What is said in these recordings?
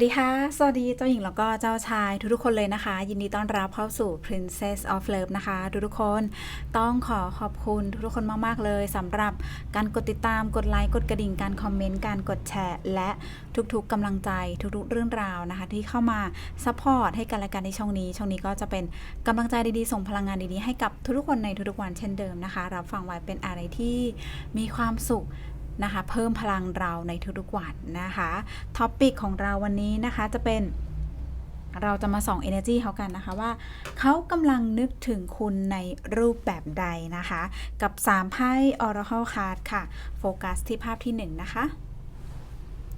วัสดีค่ะ สวัสดีเจ้าหญิงแล้วก็เจ้าชายทุกๆคนเลยนะคะ ยินดีต้อนรับเข้าสู่ Princess of Love นะคะ ทุกๆคนต้องขอขอบคุณทุกๆคนมากๆเลยสำหรับการกดติดตามกดไลค์กดกระดิ่งการคอมเมนต์การกดแชร์ และทุกๆกำลังใจทุกๆเรื่องราวนะคะ ที่เข้ามาซัพพอร์ตให้กันและกันในช่องนี้ ช่องนี้ก็จะเป็นกำลังใจดีๆ ส่งพลังงานดีๆให้กับทุกๆคนในทุกๆวันเช่นเดิมนะคะรับฟังไว้เป็นอะไรที่มีความสุข นะคะ เพิ่มพลังเราในทุกๆวันนะคะท็อปปิกของเราวันนี้นะคะจะเป็นเราจะมาส่อง energy เขากันนะคะว่า เขากำลังนึกถึงคุณในรูปแบบใดนะคะ กับ 3 ไพ่ Oracle Card ค่ะ โฟกัสที่ภาพที่ 1 นะคะ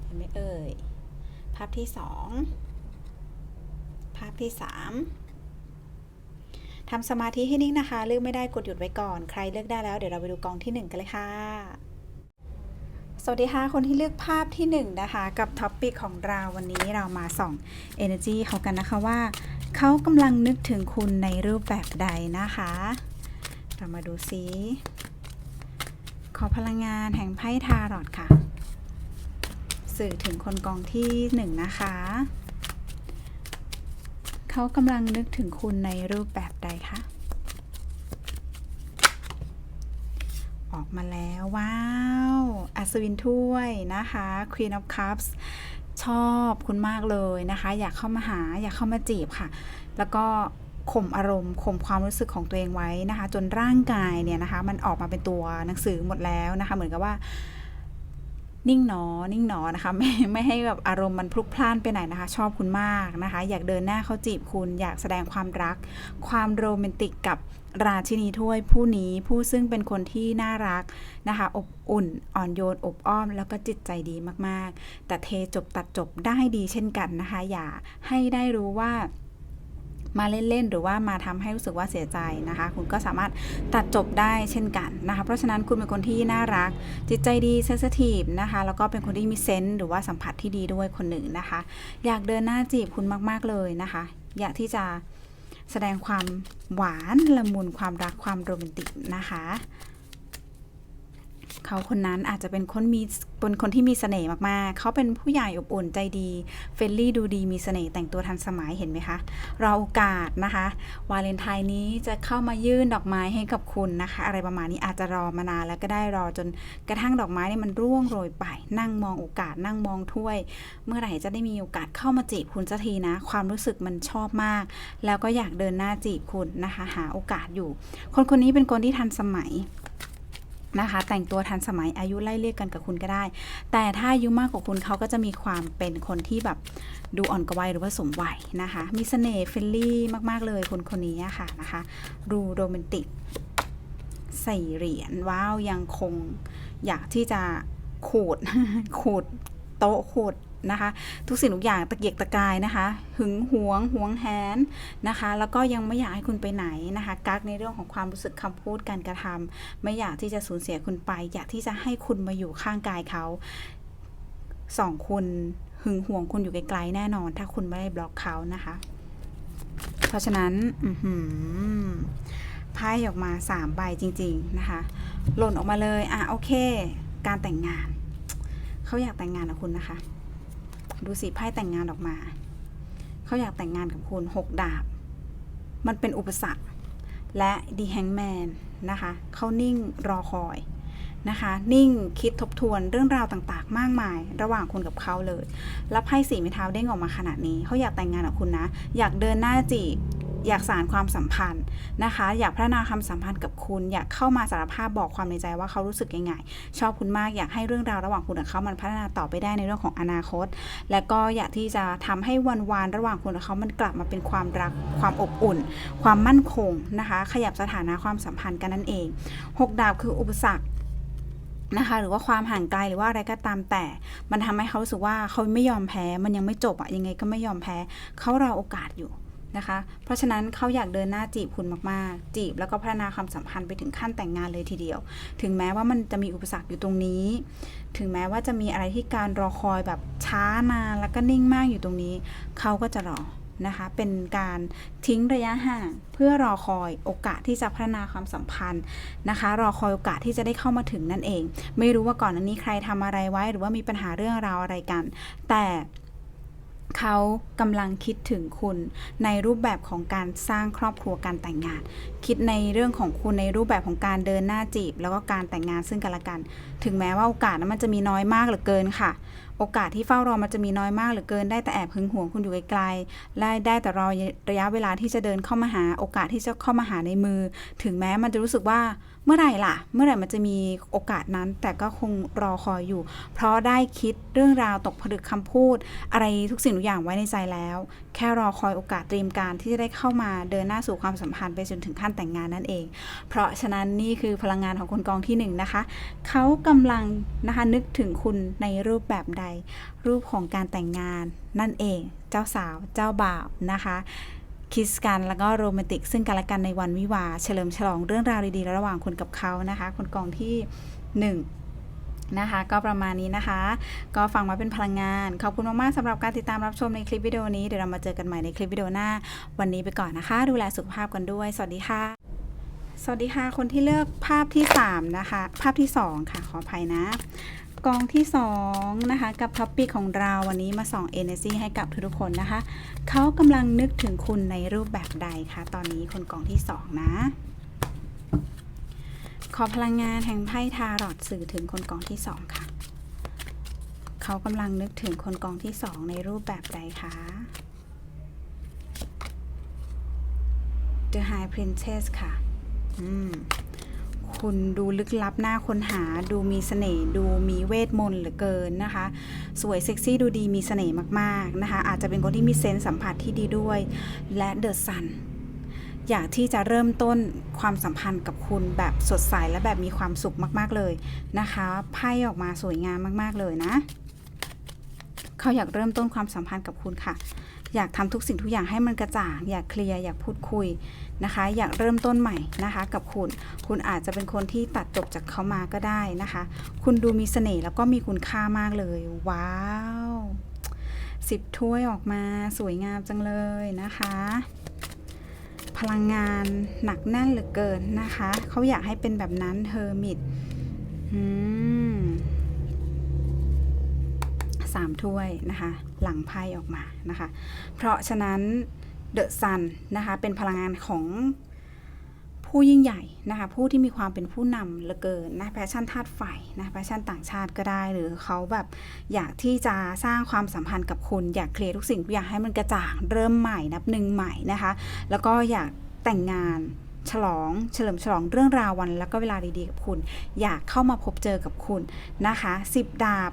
เห็นไหมเอ่ย ภาพที่ 2 ภาพที่ 3ทำสมาธิให้นิ่งนะคะ เลือกไม่ได้กดหยุดไว้ก่อน ใครเลือกได้แล้ว เดี๋ยวเราไปดูกองที่ 1 กันเลยค่ะ สวัสดีค่ะ คนที่เลือกภาพที่1นะคะกับท็อปปิกของเราวันนี้เรามาส่อง Energy เขากันนะคะว่า เขากำลังนึกถึงคุณในรูปแบบใดนะคะ เรามาดูซิขอพลังงานแห่งไพ่ทารอตค่ะ สื่อถึงคนกองที่ 1 นะคะ เขากำลังนึกถึงคุณในรูปแบบใดคะออกมาแล้วว้า อัศวินถ้วยนะคะ Queen of Cups ชอบคุณมากเลยนะคะ อยากเข้ามาหาอยากเข้ามาจีบค่ะ แล้วก็ข่มอารมณ์ข่มความรู้สึกของตัวเองไว้นะคะ จนร่างกายเนี่ยนะคะ มันออกมาเป็นตัวหนังสือหมดแล้วนะคะ เหมือนกับว่า นิ่งหนอ นิ่งหนอนะคะ ไม่ไม่ให้แบบอารมณ์มันพลุกพล่านไปไหนนะคะ ชอบคุณมากนะคะ อยากเดินหน้าเข้าจีบคุณอยากแสดงความรัก ความโรแมนติกกับราชินีถ้วยผู้นี้ผู้ซึ่งเป็นคนที่น่ารักนะคะ อบอุ่น อ่อนโยน อบอ้อม แล้วก็จิตใจดีมากๆ แต่เทจบตัดจบได้ดีเช่นกันนะคะ อย่าให้ได้รู้ว่า มาเล่นๆ หรือว่ามาทำให้รู้สึกว่าเสียใจนะคะ คุณก็สามารถตัดจบได้เช่นกันนะคะ เพราะฉะนั้นคุณเป็นคนที่น่ารัก จิตใจดีเซนซิทีฟนะคะ แล้วก็เป็นคนที่มีเซนส์หรือว่าสัมผัสที่ดีด้วยคนหนึ่งนะคะ อยากเดินหน้าจีบคุณมากๆเลยนะคะ อยากที่จะแสดงความหวานละมุนความรักความโรแมนติกนะคะ เขาคนนั้นอาจจะเป็นคนมีเป็นคนที่มีเสน่ห์มากๆ เขาเป็นผู้ใหญ่อบอุ่นใจดีเฟรนลี่ดูดีมีเสน่ห์แต่งตัวทันสมัยเห็นไหมคะรอโอกาสนะคะ วาเลนไทน์นี้จะเข้ามายื่นดอกไม้ให้กับคุณนะคะ อะไรประมาณนี้อาจจะรอมานานแล้วก็ได้รอจนกระทั่งดอกไม้เนี่ยมันร่วงโรยไป นั่งมองโอกาสนั่งมองถ้วย เมื่อไหร่จะได้มีโอกาสเข้ามาจีบคุณสักทีนะ ความรู้สึกมันชอบมาก แล้วก็อยากเดินหน้าจีบคุณนะคะ หาโอกาสอยู่ คนคนนี้เป็นคนที่ทันสมัย นะคะ แต่งตัวทันสมัยอายุไล่เรียกกันกับคุณก็ได้ แต่ถ้าอายุมากกว่าคุณเขาก็จะมีความเป็นคนที่แบบดูอ่อนกว่าวัยหรือว่าสมวัยนะคะ มีเสน่ห์เฟลลี่มาก ๆ เลยคนคนนี้ค่ะนะคะ ดูโรแมนติกใส่เหรียญว้าวยังคงอยากที่จะขูดขูดโต๊ะขูด นะคะ ทุกสิ่งทุกอย่างตะเกียกตะกายนะคะ หึงหวงหวงแหนนะคะ แล้วก็ยังไม่อยากให้คุณไปไหนนะคะกักในเรื่องของความรู้สึกคำพูดการกระทำไม่อยากที่จะสูญเสียคุณไป อยากที่จะให้คุณมาอยู่ข้างกายเขาสองคุณหึงหวงคุณอยู่ไกลๆแน่นอน ถ้าคุณไม่ได้บล็อกเขานะคะ เพราะฉะนั้นไพ่ออกมาสามใบจริง ๆ นะคะ หล่นออกมาเลย อะ โอเค การแต่งงาน เขาอยากแต่งงานกับคุณนะคะ ดูสิไพ่แต่งงานออกมา เขาอยากแต่งงานกับคุณหกดาบ มันเป็นอุปสรรค และดีแฮงแมนนะคะ เขานิ่งรอคอย นะคะ นิ่งคิดทบทวนเรื่องราวต่างๆ มากมาย ระหว่างคุณกับเขาเลย แล้วไพ่สีไม้เท้าเด้งออกมาขนาดนี้เขาอยากแต่งงานกับคุณนะ อยากเดินหน้าจีบอยากสานความสัมพันธ์นะคะ อยากพัฒนาความสัมพันธ์กับคุณ อยากเข้ามาสารภาพบอกความในใจว่าเขารู้สึกยังไง ชอบคุณมาก อยากให้เรื่องราวระหว่างคุณกับเขามันพัฒนาต่อไปได้ในเรื่องของอนาคต และก็อยากที่จะทำให้วันวานระหว่างคุณกับเขามันกลับมาเป็นความรัก ความอบอุ่น ความมั่นคงนะคะ ขยับสถานะความสัมพันธ์กันนั่นเองหกดาบคืออุปสรรค นะคะ หรือว่าความห่างไกลหรือว่าอะไรก็ตามแต่ มันทำให้เขารู้สึกว่าเขาไม่ยอมแพ้ มันยังไม่จบอะยังไงก็ไม่ยอมแพ้ เขารอโอกาสอยู่นะคะ เพราะฉะนั้นเขาอยากเดินหน้าจีบคุณมากๆ จีบแล้วก็พัฒนาความสัมพันธ์ไปถึงขั้นแต่งงานเลยทีเดียว ถึงแม้ว่ามันจะมีอุปสรรคอยู่ตรงนี้ ถึงแม้ว่าจะมีอะไรที่การรอคอยแบบช้านานแล้วก็นิ่งมากอยู่ตรงนี้ เขาก็จะรอ นะคะ เป็นการทิ้งระยะห่าง เพื่อรอคอยโอกาสที่จะพัฒนาความสัมพันธ์นะคะ รอคอยโอกาสที่จะได้เข้ามาถึงนั่นเอง ไม่รู้ว่าก่อนหน้านี้ใครทำอะไรไว้ หรือว่ามีปัญหาเรื่องราวอะไรกัน แต่เขากำลังคิดถึงคุณในรูปแบบของการสร้างครอบครัวการแต่งงาน คิดในเรื่องของคุณในรูปแบบของการเดินหน้าจีบ แล้วก็การแต่งงานซึ่งกันและกัน ถึงแม้ว่าโอกาสนั้นมันจะมีน้อยมากเหลือเกินค่ะ โอกาสที่เฝ้ารอมันจะมีน้อยมากเหลือเกินได้แต่แอบหึงหวงคุณอยู่ไกลๆและได้แต่รอระยะเวลาที่จะเดินเข้ามาหาโอกาสที่จะเข้ามาหาในมือ ถึงแม้มันจะรู้สึกว่าเมื่อไหร่ล่ะ เมื่อไหร่มันจะมีโอกาสนั้น แต่ก็คงรอคอยอยู่ เพราะได้คิดเรื่องราวตกผลึกคำพูด อะไรทุกสิ่งทุกอย่างไว้ในใจแล้วแค่รอคอยโอกาสเตรียมการที่จะได้เข้ามาเดินหน้าสู่ความสัมพันธ์ไปจนถึงขั้นแต่งงานนั่นเอง เพราะฉะนั้นนี่คือพลังงานของคนกองที่หนึ่งนะคะ เขากำลังนะคะนึกถึงคุณในรูปแบบใด รูปของการแต่งงานนั่นเอง เจ้าสาว เจ้าบ่าวนะคะคิสกันแล้วก็โรแมนติก ซึ่งกันและกันในวันวิวาเฉลิมฉลองเรื่องราวดีๆ ระหว่างคุณกับเขานะคะ คนกองที่ห นะคะ ก็ประมาณนี้นะคะ ก็ฟังมาเป็นพลังงาน ขอบคุณมาก ๆสำหรับการติดตามรับชมในคลิปวิดีโอนี้เดี๋ยวเรามาเจอกันใหม่ในคลิปวิดีโอหน้า วันนี้ไปก่อนนะคะ ดูแลสุขภาพกันด้วย สวัสดีค่ะ สวัสดีค่ะ คนที่เลือกภาพที่ 3 นะคะ ภาพที่ 2 ค่ะ ขออภัยนะกองที่ 2 นะคะ กับท็อปปิกของเราวันนี้มาส่อง Energy ให้กับทุกๆคนนะคะ เขากำลังนึกถึงคุณในรูปแบบใดคะตอนนี้คนกองที่ 2 นะ ขอพลังงานแห่งไพ่ทารอดสื่อถึงคนกองที่2ค่ะ เขากำลังนึกถึงคนกองที่2ในรูปแบบใดคะ The High Princess ค่ะ อืม คุณดูลึกลับหน้าค้นหา ดูมีเสน่ห์ดูมีเวทมนต์เหลือเกินนะคะ สวยเซ็กซี่ดูดีมีเสน่ห์มาก ๆ นะคะ อาจจะเป็นคนที่มีเซนส์สัมผัสที่ดีด้วย และเด อยากที่จะเริ่มต้นความสัมพันธ์กับคุณแบบสดใสและแบบมีความสุขมาก ๆ เลยนะคะไพ่ออกมาสวยงามมาก ๆ เลยนะเขาอยากเริ่มต้นความสัมพันธ์กับคุณค่ะ อยากทำทุกสิ่งทุกอย่างให้มันกระจ่าง อยากเคลียร์อยากพูดคุยนะคะ อยากเริ่มต้นใหม่นะคะ กับคุณ คุณอาจจะเป็นคนที่ตัดจบจากเขามาก็ได้นะคะ คุณดูมีเสน่ห์แล้วก็มีคุณค่ามากเลย ว้าวสิบถ้วยออกมาสวยงามจังเลยนะคะ ลังงานหนักแน่นเหลือเกินนะคะ เขาอยากให้เป็นแบบนั้นเฮอร์มิตสามถ้วยนะคะ หลังไพ่ออกมานะคะ เพราะฉะนั้นเดอะซันนะคะ เป็นพลังงานของ ผู้ยิ่งใหญ่นะคะผู้ที่มีความเป็นผู้นำเหลือเกินนะแพชชั่นธาตุไฟนะแพชชั่นต่างชาติก็ได้ หรือเขาแบบอยากที่จะสร้างความสัมพันธ์กับคุณ อยากเคลียร์ทุกสิ่งทุกอย่างให้มันกระจ่างเริ่มใหม่นับหนึ่งใหม่นะคะ แล้วก็อยากแต่งงานฉลองเฉลิมฉลองเรื่องราววัน แล้วก็เวลาดีๆกับคุณ อยากเข้ามาพบเจอกับคุณนะคะสิบดาบ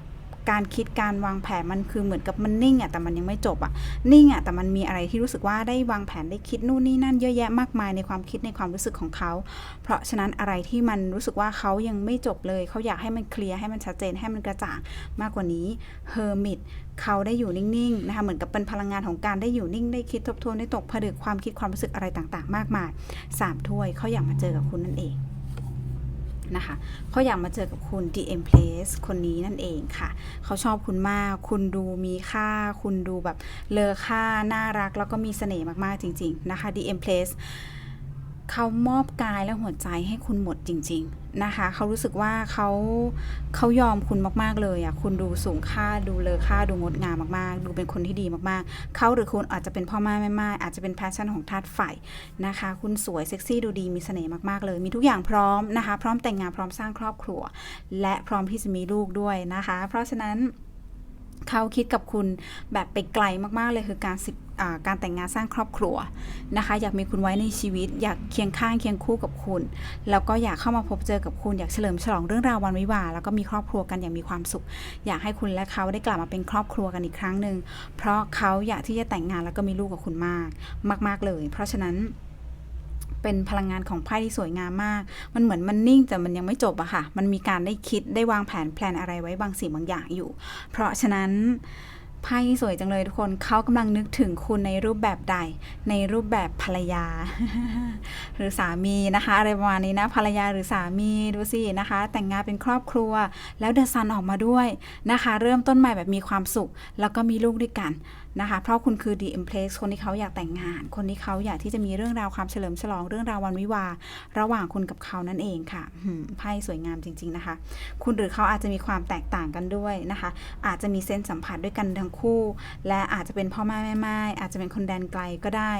การคิดการวางแผนมันคือเหมือนกับมันนิ่งอะแต่มันยังไม่จบอะนิ่งอะแต่มันมีอะไรที่รู้สึกว่าได้วางแผนได้คิดนู่นนี่นั่นเยอะแยะมากมายในความคิดในความรู้สึกของเขา เพราะฉะนั้นอะไรที่มันรู้สึกว่าเขายังไม่จบเลยเขาอยากให้มันเคลียร์ให้มันชัดเจนให้มันกระจ่างมากกว่านี้เฮอร์มิตเขาได้อยู่นิ่งๆนะคะเหมือนกับเป็นพลังงานของการได้อยู่นิ่งได้คิดทบทวนได้ตกผลึกความคิดความรู้สึกอะไรต่างๆ มากมายสามถ้วยเขาอยากมาเจอกับคุณนั่นเอง นะคะเขาอยากมาเจอกับคุณ DM Place คนนี้นั่นเองค่ะ เขาชอบคุณมาก คุณดูมีค่า คุณดูแบบเลอค่า น่ารัก แล้วก็มีเสน่ห์มาก ๆ จริง ๆ นะคะ DM Place เขามอบกายและหัวใจให้คุณหมดจริง ๆนะคะ เขารู้สึกว่าเขาเขายอมคุณมากๆเลยอะคุณดูสูงค่าดูเลอค่าดูงดงามมากๆ ดูเป็นคนที่ดีมากๆ เขาหรือคุณอาจจะเป็นพ่อแม่แม่ไม้อาจจะเป็นแพชชั่นของธาตุไฟนะคะ คุณสวยเซ็กซี่ดูดีมีเสน่ห์มากๆเลย มีทุกอย่างพร้อมนะคะ พร้อมแต่งงานพร้อมสร้างครอบครัว และพร้อมที่จะมีลูกด้วยนะคะ เพราะฉะนั้นเขาคิดกับคุณแบบไปไกลมากๆเลยคือการสิบ การแต่งงานสร้างครอบครัวนะคะ อยากมีคุณไว้ในชีวิต อยากเคียงข้างเคียงคู่กับคุณ แล้วก็อยากเข้ามาพบเจอกับคุณอยากเฉลิมฉลองเรื่องราววันวิวาแล้วก็มีครอบครัวกันอย่างมีความสุข อยากให้คุณและเขาได้กลับมาเป็นครอบครัวกันอีกครั้งหนึ่งเพราะเขาอยากที่จะแต่งงานแล้วก็มีลูกกับคุณมาก มาก ๆเลย เพราะฉะนั้นเป็นพลังงานของไพ่ที่สวยงามมาก มันเหมือนมันนิ่งแต่มันยังไม่จบอะค่ะ มันมีการได้คิดได้วางแผนแพลนอะไรไว้บางสิ่งบางอย่างอยู่ เพราะฉะนั้น ไพ่สวยจังเลยทุกคนเขากำลังนึกถึงคุณในรูปแบบใด ในรูปแบบภรรยา หรือสามีนะคะ อะไรประมาณนี้นะภรรยาหรือสามีดูสินะคะ แต่งงานเป็นครอบครัว แล้วเดอะซันออกมาด้วยนะคะ เริ่มต้นใหม่แบบมีความสุข แล้วก็มีลูกด้วยกันนะคะ เพราะคุณคือ The Empress คนที่เขาอยากแต่งงาน คนที่เขาอยากที่จะมีเรื่องราวความเฉลิมฉลองเรื่องราววันวิวา ระหว่างคุณกับเขานั่นเองค่ะไพ่สวยงามจริง ๆนะคะ คุณหรือเขาอาจจะมีความแตกต่างกันด้วยนะคะ อาจจะมีเส้นสัมผัสด้วยกันทั้งคู่ และอาจจะเป็นพ่อแม่แม่ไม้อาจจะเป็นคนแดนไกลก็ได้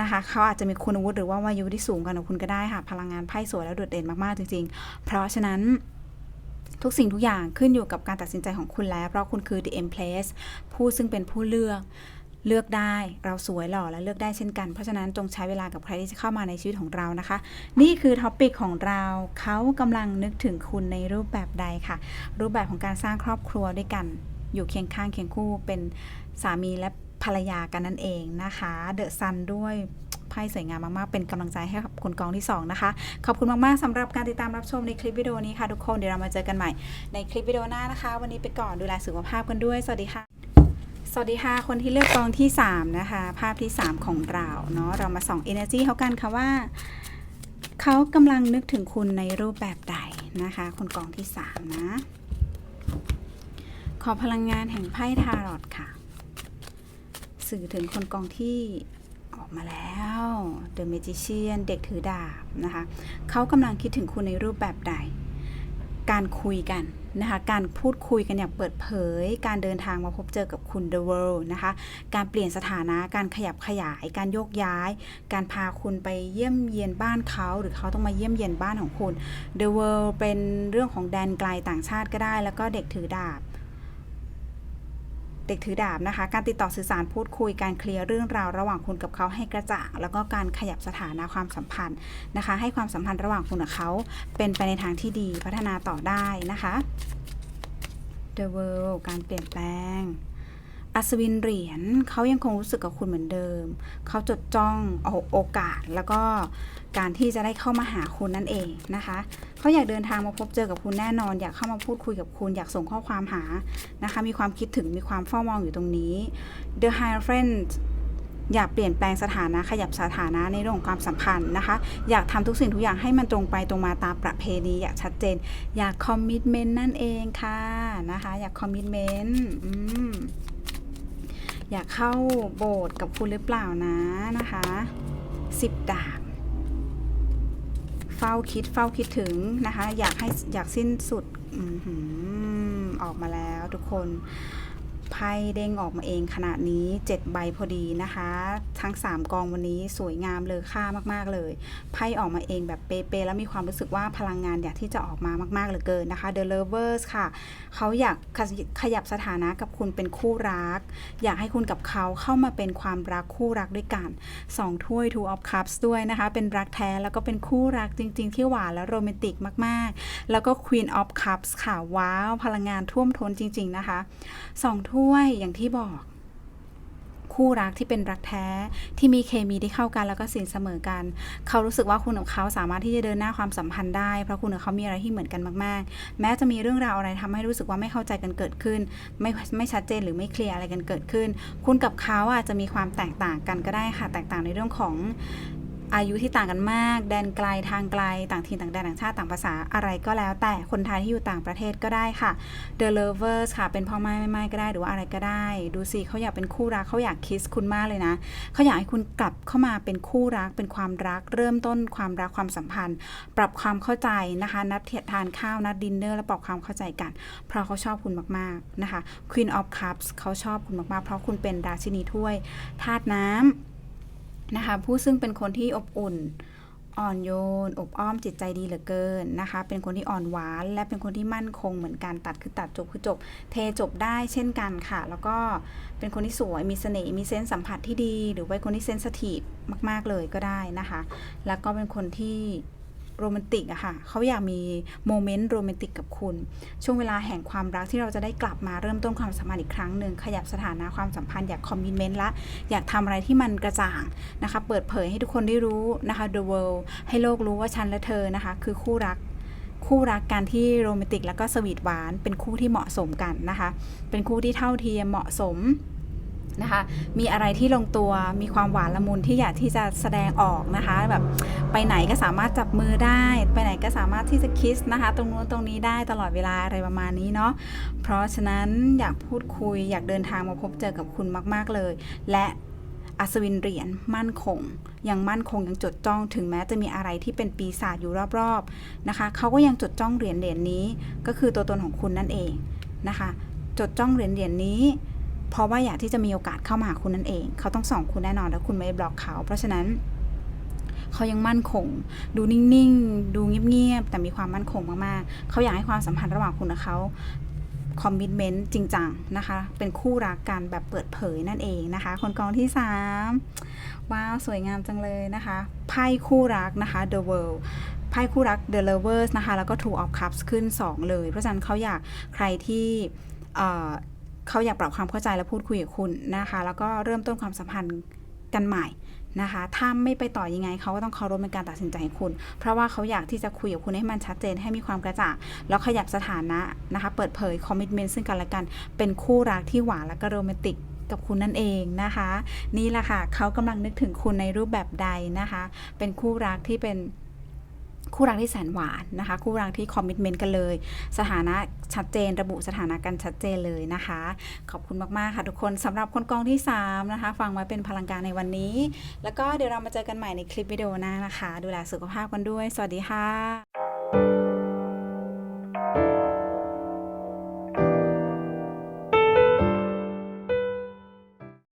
นะคะ เขาอาจจะมีคุณวุฒิหรือว่าวายุที่สูงกันกว่าคุณก็ได้ค่ะ พลังงานไพ่สวยและโดดเด่นมากๆจริง ๆ เพราะฉะนั้น ทุกสิ่งทุกอย่างขึ้นอยู่กับการตัดสินใจของคุณแล้ว เพราะคุณคือ the empress ผู้ซึ่งเป็นผู้เลือกเลือกได้เราสวยหล่อและเลือกได้เช่นกัน เพราะฉะนั้นจงใช้เวลากับใครที่จะเข้ามาในชีวิตของเรานะคะ นี่คือท็อปิกของเราเขากำลังนึกถึงคุณในรูปแบบใดค่ะ รูปแบบของการสร้างครอบครัวด้วยกัน อยู่เคียงข้างเคียงคู่เป็นสามีและภรรยากันนั่นเองนะคะ เดอะซันด้วย ไพ่สวยงามมากๆ เป็นกำลังใจให้กับคนกองที่ 2 นะคะ ขอบคุณมากๆสำหรับการติดตามรับชมในคลิปวิดีโอนี้ค่ะทุกคนเดี๋ยวเรามาเจอกันใหม่ในคลิปวิดีโอหน้านะคะ วันนี้ไปก่อนดูแลสุขภาพกันด้วย สวัสดีค่ะสวัสดีค่ะ คนที่เลือกกองที่ 3 นะคะ ภาพที่ 3 ของเราเนาะเรามาส่อง energy เขากันค่ะว่า เขากำลังนึกถึงคุณในรูปแบบใดนะคะ คนกองที่ 3 นะ ขอพลังงานแห่งไพ่ทารอตค่ะ สื่อถึงคนกองที่ออกมาแล้ว The Magician เด็กถือดาบนะคะเขากำลังคิดถึงคุณในรูปแบบใด การคุยกันนะคะการพูดคุยกันอย่างเปิดเผย การเดินทางมาพบเจอกับคุณ The World นะคะการเปลี่ยนสถานะการขยับขยาย การโยกย้าย การพาคุณไปเยี่ยมเยียนบ้านเขาหรือเขาต้องมาเยี่ยมเยียนบ้านของคุณ The World เป็นเรื่องของแดนไกลต่างชาติก็ได้ แล้วก็เด็กถือดาบ เด็กถือดาบนะคะ การติดต่อสื่อสารพูดคุยการเคลียร์เรื่องราวระหว่างคุณกับเขาให้กระจ่างแล้วก็การขยับสถานะความสัมพันธ์นะคะ ให้ความสัมพันธ์ระหว่างคุณกับเขาเป็นไปในทางที่ดีพัฒนาต่อได้นะคะ The World การเปลี่ยนแปลงอัศวินเหรียญเขายังคงรู้สึกกับคุณเหมือนเดิม เขาจดจ้องเอโอกาสแล้วก็ การที่จะได้เข้ามาหาคุณนั่นเองนะคะเขาอยากเดินทางมาพบเจอกับคุณแน่นอน อยากเข้ามาพูดคุยกับคุณ อยากส่งข้อความหานะคะ มีความคิดถึงมีความเฝ้ามองอยู่ตรงนี้ The High Friend อยากเปลี่ยนแปลงสถานะขยับสถานะในเรื่องของความสัมพันธ์นะคะ อยากทำทุกสิ่งทุกอย่างให้มันตรงไปตรงมาตามประเพณีอยากชัดเจน อยากคอมมิ t เมนต์นั่นเองค่ะนะคะ อยากคอมมิ t เมนต์อืมอยากเข้าโบสถ์กับคุณหรือเปล่านะนะคะสิบดาบ เฝ้าคิดเฝ้าคิดถึงนะคะ อยากให้อยากสิ้นสุดออหือออกมาแล้วทุกคน ไพ่เด้งออกมาเองขนาดนี้ 7 ใบพอดีนะคะ ทั้ง 3 กองวันนี้สวยงามเลยค่ามาก ๆ เลย ไพ่ออกมาเองแบบเป๊ะๆแล้วมีความรู้สึกว่าพลังงานอยากที่จะออกมามาก ๆ เหลือเกินนะคะ The Lovers ค่ะ เขาอยากขยับสถานะกับคุณเป็นคู่รัก อยากให้คุณกับเขาเข้ามาเป็นความรักคู่รักด้วยกันสองถ้วย Two of Cups ด้วยนะคะ เป็นรักแท้แล้วก็เป็นคู่รักจริง ๆ ที่หวานและโรแมนติกมาก ๆ แล้วก็ Queen of Cups ค่ะว้าวพลังงานท่วมท้นจริง ๆ นะคะสองถ้วยอย่างที่บอก คู่รักที่เป็นรักแท้ที่มีเคมีที่เข้ากันแล้วก็สินเสมอกัน เขารู้สึกว่าคุณกับเขาสามารถที่จะเดินหน้าความสัมพันธ์ได้เพราะคุณกับเขามีอะไรที่เหมือนกันมากๆ แม้จะมีเรื่องราวอะไรทำให้รู้สึกว่าไม่เข้าใจกันเกิดขึ้น ไม่ไม่ชัดเจนหรือไม่เคลียร์อะไรกันเกิดขึ้น คุณกับเขาอาจจะมีความแตกต่างกันก็ได้ค่ะ แตกต่างในเรื่องของ อายุที่ต่างกันมาก แดนไกลทางไกล ต่างถิ่นต่างแดนต่างชาติต่างภาษาอะไรก็แล้ว แต่คนไทยที่อยู่ต่างประเทศก็ได้ค่ะ The Lovers ค่ะ เป็นพ่อไม้แม่ไม้ก็ได้หรือว่าอะไรก็ได้ ดูสิเขาอยากเป็นคู่รักเขาอยากคิสคุณมากเลยนะเขาอยากให้คุณกลับเข้ามาเป็นคู่รักเป็นความรัก เริ่มต้นความรักความสัมพันธ์ ปรับความเข้าใจนะคะ นัดทานข้าวนัดดินเนอร์แล้วปรับความเข้าใจกัน เพราะเขาชอบคุณมากๆนะคะ Queen of Cups เขาชอบคุณมากๆ เพราะคุณเป็นราชินีถ้วยธาตุน้ำ นะคะ ผู้ซึ่งเป็นคนที่อบอุ่น อ่อนโยน อบอ้อมจิตใจดีเหลือเกินนะคะ เป็นคนที่อ่อนหวาน และเป็นคนที่มั่นคงเหมือนกันตัดคือตัดจบคือจบ เทจบได้เช่นกันค่ะ แล้วก็เป็นคนที่สวยมีเสน่ห์มีเซนส์สัมผัสที่ดี หรือว่าคนที่เซนสทีฟมาก ๆเลยก็ได้นะคะ แล้วก็เป็นคนที่ โรแมนติกอะค่ะเขาอยากมีโมเมนต์โรแมนติกกับคุณ ช่วงเวลาแห่งความรักที่เราจะได้กลับมาเริ่มต้นความสัมพันธ์อีกครั้งหนึ่งขยับสถานะความสัมพันธ์อยากคอมมิ t เมนต์ละ อยากทำอะไรที่มันกระจ่างนะคะ เปิดเผยให้ทุกคนได้รู้นะคะ the world ให้โลกรู้ว่าฉันและเธอนะคะ คือคู่รักคู่รักกันที่โรแมนติกแล้วก็สวีทหวาน เป็นคู่ที่เหมาะสมกันนะคะ เป็นคู่ที่เท่าเทียมเหมาะสม นะคะ มีอะไรที่ลงตัว มีความหวานละมุนที่อยากที่จะแสดงออกนะคะ แบบไปไหนก็สามารถจับมือได้ ไปไหนก็สามารถที่จะคิสนะคะ ตรงนู้นตรงนี้ได้ตลอดเวลาอะไรประมาณนี้เนาะ เพราะฉะนั้นอยากพูดคุยอยากเดินทางมาพบเจอกับคุณมาก ๆเลย และอัศวินเหรียญมั่นคง ยังมั่นคงยังจดจ้องถึงแม้จะมีอะไรที่เป็นปีศาจอยู่รอบๆนะคะเขาก็ยังจดจ้องเหรียญเหรียญนี้ ก็คือตัวตนของคุณนั่นเองนะคะ จดจ้องเหรียญเหรียญนี้ เพราะว่าอยากที่จะมีโอกาสเข้ามาหาคุณนั่นเอง เขาต้องส่องคุณแน่นอนแล้วคุณไม่บล็อกเขา เพราะฉะนั้นเขายังมั่นคง ดูนิ่งๆ ดูเงียบๆ แต่มีความมั่นคงมากๆ เขาอยากให้ความสัมพันธ์ระหว่างคุณกับเขาคอมมิชเมนต์จริงจังนะคะ เป็นคู่รักกันแบบเปิดเผยนั่นเองนะคะ คนกองที่ 3 ว้าว สวยงามจังเลยนะคะ ไพ่คู่รักนะคะ The World ไพ่คู่รัก The Lovers นะคะ แล้วก็ Two of Cups ขึ้น 2 เลย เพราะฉะนั้นเขาอยากใครที่ เขาอยากปรับความเข้าใจและพูดคุยกับคุณนะคะ แล้วก็เริ่มต้นความสัมพันธ์กันใหม่นะคะ ถ้าไม่ไปต่อยังไงเขาก็ต้องเคารพในการตัดสินใจของคุณ เพราะว่าเขาอยากที่จะคุยกับคุณให้มันชัดเจนให้มีความกระจ่าง แล้วขยับสถานะนะคะ เปิดเผยคอมมิชเมนต์ซึ่งกันและกัน เป็นคู่รักที่หวานและก็โรแมนติกกับคุณนั่นเองนะคะ นี่แหละค่ะเขากำลังนึกถึงคุณในรูปแบบใดนะคะ เป็นคู่รักที่เป็น คู่รักที่แสนหวานนะคะ คู่รักที่คอมมิชเมนต์กันเลย สถานะชัดเจนระบุสถานะกันชัดเจนเลยนะคะ ขอบคุณมาก ๆ ค่ะทุกคนสำหรับคนกองที่ 3 นะคะ ฟังไว้เป็นพลังการในวันนี้ แล้วก็เดี๋ยวเรามาเจอกันใหม่ในคลิปวิดีโอหน้านะคะ ดูแลสุขภาพกันด้วย สวัสดีค่ะ